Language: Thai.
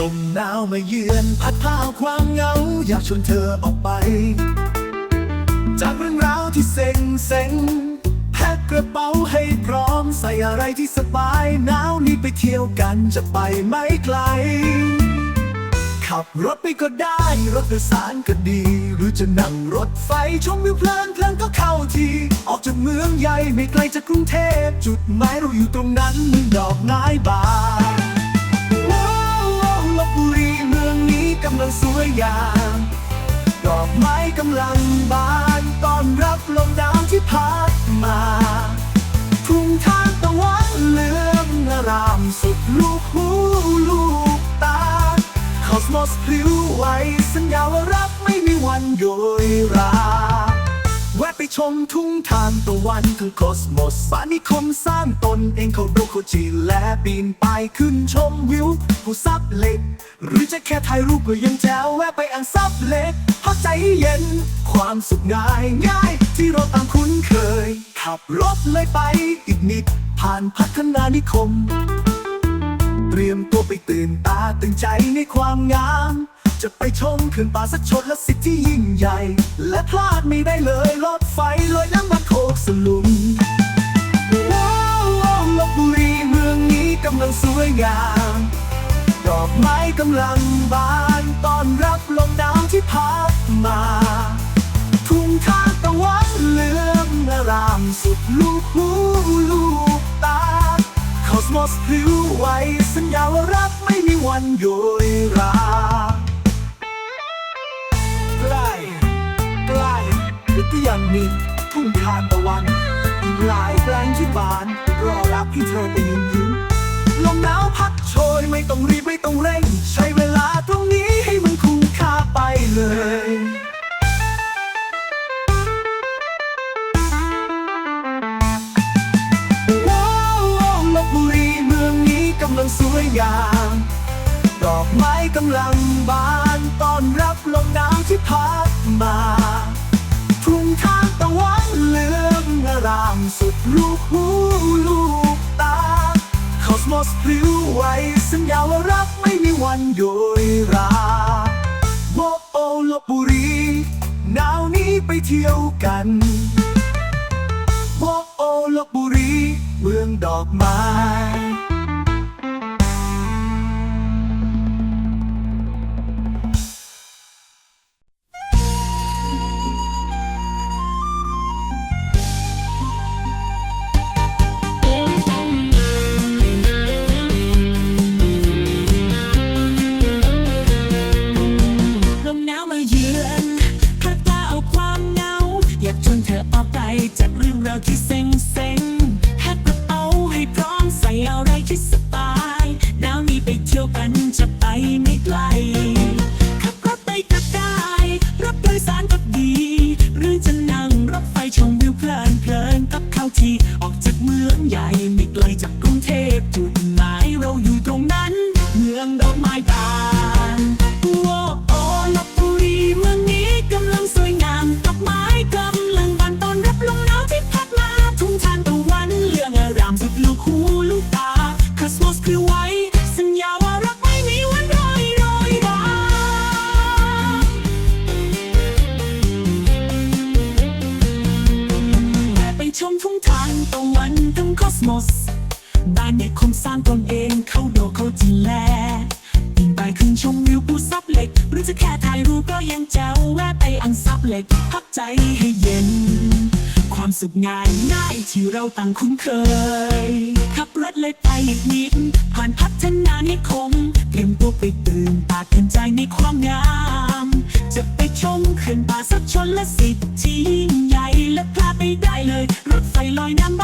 ลมหนาวมาเยือนพัดพาความเหงา อยากชวนเธอออกไป จากเรื่องราวที่เซ็งเซ็งแพ็คกระเป๋าให้พร้อมใส่อะไรที่สบายหนาวนี้ไปเที่ยวกันจะไปไม่ไกล ขับรถไปก็ได้ รถโดยสารก็ดี หรือจะนั่งรถไฟชมวิวเพลินเพลินก็เข้าทีออกจากเมืองใหญ่ไม่ไกลจากกรุงเทพจุดหมายเราอยู่ตรงนั้นมืองดอกไม้บาน กำลังสวยงาม ดอกไม้กำลังบานต้อนรับลมหนาวที่พัดมาทุ่งทานตะวันเหลืองอารามสุดลูกหูลูกตาคอสมอสพลิ้วไหวสัญญาว่ารักไม่มีวันโดยรา แวะไปชมทุ่งทานตะวันคือคอสมสสานิคมสร้างตนเองเขาดูเขาจีและปีนไปขึ้นชมวิวผู้ซับเล็ก หรือจะแค่ถ่ายรูปก็ยังแจ๋วแวะไปอ่างซับเล็กพักใจเย็น ความสุขง่ายง่ายที่เราต่างคุ้นเคย ขับรถเลยไปอีกนิด ผ่านพัฒนานิคม เตรียมตัวไปตื่นตาตื่นใจในความงาม จะไปชมคืนป่าสักชนและสิทธิ์ที่ยิ่งใหญ่ และพลาดไม่ได้เลยรถไฟลอยน้ำมันโคกสลุมว้าวลบบุรีเมืองนี้กำลังสวยงาม ดอกไม้กำลังบานตอนรับลมหนาวที่พัดมาทุ่งทาตะวันเหลืองอารามสุดลูกหูลูกตาคอสมอสพลิ้วไหวสัญญาว่ารักไม่มีวันโยยรา ก็ยังมีทุ่งทานตะวัน หลายแปลงที่บาน รอรับให้เธอไปยืนยิ้มลมหนาวพัดโชยไม่ต้องรีบไม่ต้องเร่ง ใช้เวลาตรงนี้ให้มันคุ้มค่าไปเลยว้าวว้าวลบุรีเมืองนี้กำลังสวยงาม ดอกไม้กำลังบานต้อนรับลมหนาวที่พัดมาำสุดลูกหูลูกตาคอสมอสพลิ้วไหวสัญญาว่ารักไม่มีวันโยยราโมโอลบบุรีหนาวนี้ไปเที่ยวกัน จ คอสโมสบ้านเด็กคงสร้างตนเองเข้าโดเข้าจิแลปีนไปขึ้นชมวิวภูซับเหล็ก หรือจะแค่ถ่ายรูปก็ยังแจ๋วแวะไปอังซับเหล็ก พักใจให้เย็น ความสุขง่ายง่ายที่เราต่างคุ้นเคย ขับรถเลยไปอีกนิดผ่านพัฒนานิคมเตรียมตัวไปตื่นตาตื่นใจในความงาม จะไปชมเขื่อนป่าสักชนและสิทธิ์ที่ยิ่งใหญ่และพลาดไม่ได้เลย รถไฟลอยน้ำ